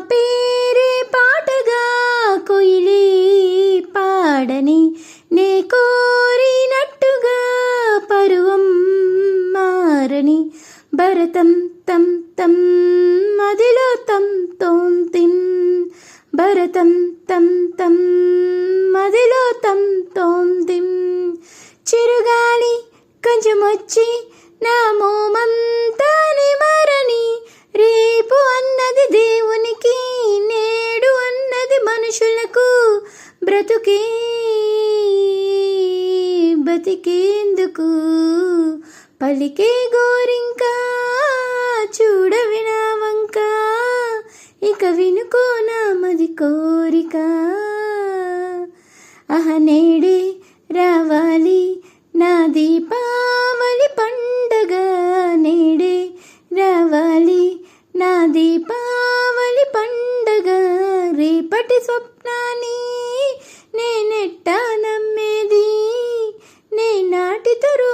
పేరే పాటగా కొయిలి పాడని నే కోరినట్టుగా పరువం మారని భరతం తం తం మదిలో తం తోం తిం భరతం తం తం మదిలో తం తోం తిం చిరుగాలి కొంచెమొచ్చి నా మోమం బ్రతుకే బతికేందుకు? పలికే గోరింకా చూడవినావంకా ఇక వినుకో నామది కోరిక. అహ నేడే రావాలి నా దీపావళి పండగ. నేడే రావాలి నా దీపావళి పండగ. రేపటి స్వప్నాన్ని ಇದ್ದರೂ